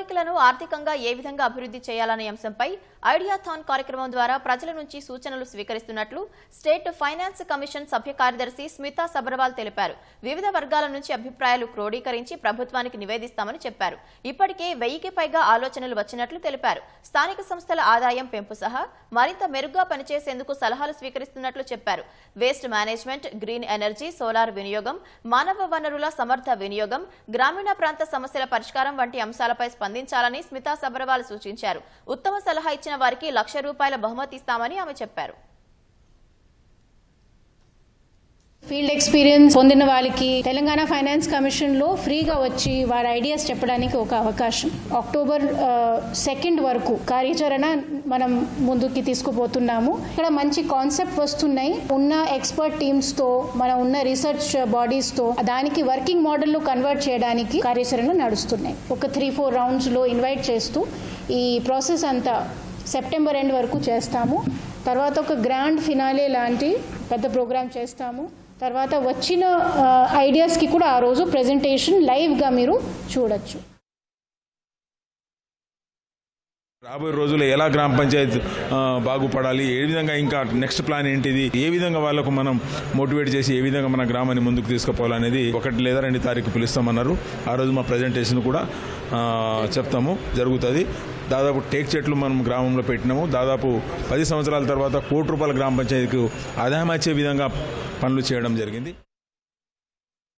పురపాలికలను ఆర్థికంగా ఏ విధంగా అభివృద్ధి చేయాలనే అంశంపై ఐడియాథాన్ కార్యక్రమం ద్వారా ప్రజల నుంచి సూచనలు స్వీకరిస్తున్నట్లు స్టేట్ ఫైనాన్స్ కమిషన్ సభ్య కార్యదర్శి స్మితా సబర్వాల్ తెలిపారు. వివిధ వర్గాల నుంచి అభిప్రాయాలు క్రోడీకరించి ప్రభుత్వానికి నివేదిస్తామని చెప్పారు. ఇప్పటికే వెయ్యికి పైగా ఆలోచనలు వచ్చినట్లు తెలిపారు. స్థానిక సంస్థల ఆదాయం పెంపు సహా మరింత మెరుగ్గా పనిచేసేందుకు సలహాలు స్వీకరిస్తున్నట్లు చెప్పారు. Waste management green energy solar వినియోగం మానవ వనరుల సమర్థ వినియోగం గ్రామీణ ప్రాంత సమస్యల పరిష్కారం వంటి అంశాలపై అందించాలని స్మితా సబర్వాల్ సూచించారు. ఉత్తమ సలహా ఇచ్చిన వారికి లక్ష రూపాయల బహుమతి ఇస్తామని ఆమె చెప్పారు. ఫీల్డ్ ఎక్స్పీరియన్స్ పొందిన వాళ్ళకి తెలంగాణ ఫైనాన్స్ కమిషన్లో ఫ్రీగా వచ్చి వారి ఐడియాస్ చెప్పడానికి ఒక అవకాశం. అక్టోబర్ సెకండ్ వరకు కార్యాచరణ మనం ముందుకి తీసుకుపోతున్నాము. ఇక్కడ మంచి కాన్సెప్ట్ వస్తున్నాయి. ఉన్న ఎక్స్పర్ట్ టీమ్స్తో మన ఉన్న రీసెర్చ్ బాడీస్తో దానికి వర్కింగ్ మోడల్లో కన్వర్ట్ చేయడానికి కార్యాచరణ నడుస్తున్నాయి. ఒక త్రీ ఫోర్ రౌండ్స్లో ఇన్వైట్ చేస్తూ ఈ ప్రాసెస్ అంతా సెప్టెంబర్ ఎండ్ వరకు చేస్తాము. తర్వాత ఒక గ్రాండ్ ఫినాలే లాంటి పెద్ద ప్రోగ్రామ్ చేస్తాము. తర్వాత వచ్చిన ఐడియాస్కి కూడా ఆ రోజు ప్రెజెంటేషన్ లైవ్గా మీరు చూడొచ్చు. రాబోయే రోజుల్లో ఎలా గ్రామ పంచాయత్ బాగుపడాలి? ఏ విధంగా ఇంకా నెక్స్ట్ ప్లాన్ ఏంటిది? ఏ విధంగా వాళ్ళకు మనం మోటివేట్ చేసి ఏ విధంగా మన గ్రామాన్ని ముందుకు తీసుకుపోవాలనేది ఒకటి లేదా రెండు తారీఖు పిలుస్తామన్నారు. ఆ రోజు మా ప్రజెంటేషన్ కూడా చెప్తాము. జరుగుతుంది. దాదాపు టేక్ చెట్లు మనం గ్రామంలో పెట్టినాము. దాదాపు పది సంవత్సరాల తర్వాత కోటి రూపాయల గ్రామ పంచాయతీకి ఆదాయం వచ్చే విధంగా పనులు చేయడం జరిగింది.